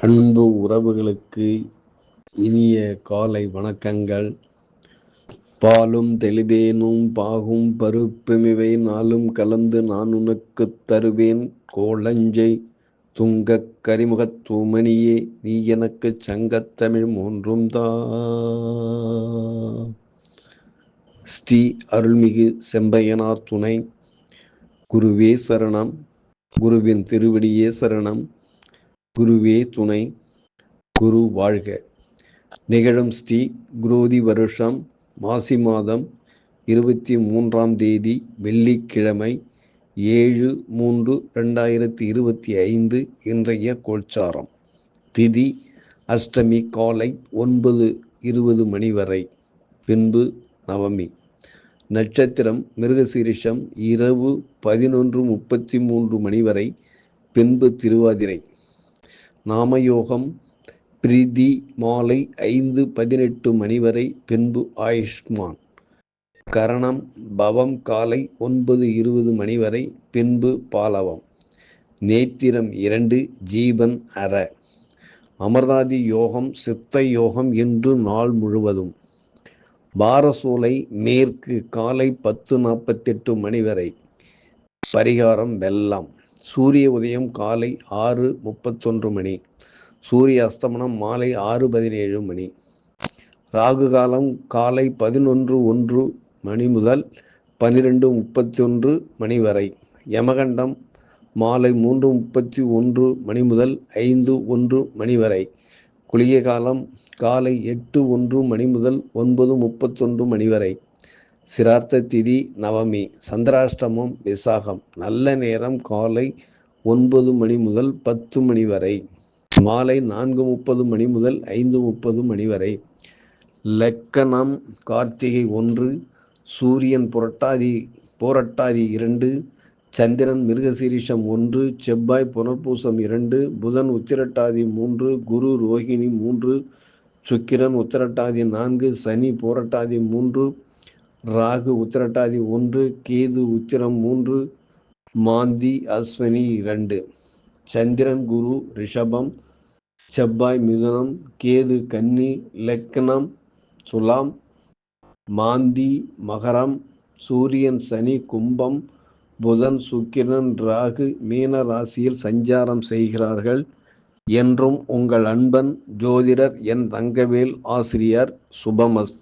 அன்பு உறவுகளுக்கு இனிய காலை வணக்கங்கள். பாலும் தெளிதேனும் பாகும் பருப்புமிவை நாளும் கலந்து நான் உனக்குத் தருவேன். கோளஞ்சை துங்கக் கரிமுகத் தூமணியே நீ எனக்குச் சங்கத்தமிழ் மூன்றும் தா. ஸ்ரீ அருள்மிகு செம்பையனார் துணை. குருவே சரணம். குருவின் திருவடியே சரணம். குருவே துணை குரு வாழ்க. நிகழும் ஸ்ரீ குரோதி வருஷம் மாசி மாதம் இருபத்தி மூன்றாம் தேதி வெள்ளிக்கிழமை ஏழு மூன்று ரெண்டாயிரத்தி இருபத்தி ஐந்து இன்றைய கோச்சாரம் திதி அஷ்டமி காலை ஒன்பது இருபது மணி வரை. பின்பு நவமி. நட்சத்திரம் மிருகசீரிஷம் இரவு பதினொன்று முப்பத்தி மூன்று மணி வரை. பின்பு திருவாதிரை. நாமயோகம் பிரீதி மாலை ஐந்து பதினெட்டு மணி வரை பின்பு ஆயுஷ்மான். கரணம் பவம் காலை ஒன்பது இருபது மணி வரை பின்பு பாலவம். நேத்திரம் இரண்டு ஜீவன் அற. அமர்தாதி யோகம் சித்த யோகம் என்று நாள் முழுவதும். பாரசூலை மேற்கு காலை பத்து நாற்பத்தெட்டு மணி வரை. பரிகாரம் வெள்ளம். சூரிய உதயம் காலை ஆறு முப்பத்தொன்று மணி. சூரிய அஸ்தமனம் மாலை ஆறு பதினேழு மணி. ராகு காலம் காலை பதினொன்று ஒன்று மணி முதல் பன்னிரெண்டு முப்பத்தி ஒன்று மணி வரை. யமகண்டம் மாலை மூன்று முப்பத்தி ஒன்று மணி முதல் ஐந்து ஒன்று மணி வரை. குளிகை காலம் காலை எட்டு ஒன்று மணி முதல் ஒன்பது முப்பத்தொன்று மணி வரை. சிரார்த்த திதி நவமி சந்திராஷ்டமம் விசாகம். நல்ல நேரம் காலை ஒன்பது மணி முதல் பத்து மணி வரை. மாலை நான்கு முப்பது மணி முதல் ஐந்து முப்பது மணி வரை. லக்கணம் கார்த்திகை ஒன்று சூரியன் புரட்டாதி போரட்டாதி இரண்டு சந்திரன் மிருகசீரிஷம் ஒன்று செவ்வாய் புனர்பூசம் இரண்டு புதன் உத்திரட்டாதி மூன்று குரு ரோஹிணி மூன்று சுக்கிரன் உத்திரட்டாதி நான்கு சனி போரட்டாதி மூன்று ராகு உத்திரட்டாதி ஒன்று கேது உத்திரம் மூன்று மாந்தி அஸ்வினி இரண்டு. சந்திரன் குரு ரிஷபம் செவ்வாய் மிதுனம் கேது கன்னி லக்னம் துலாம் மாந்தி மகரம் சூரியன் சனி கும்பம் புதன் சுக்கிரன் ராகு மீன ராசியில் சஞ்சாரம் செய்கிறார்கள். என்றும் உங்கள் அன்பன் ஜோதிடர் என் தங்கவேல் ஆசிரியர் சுபமஸ்து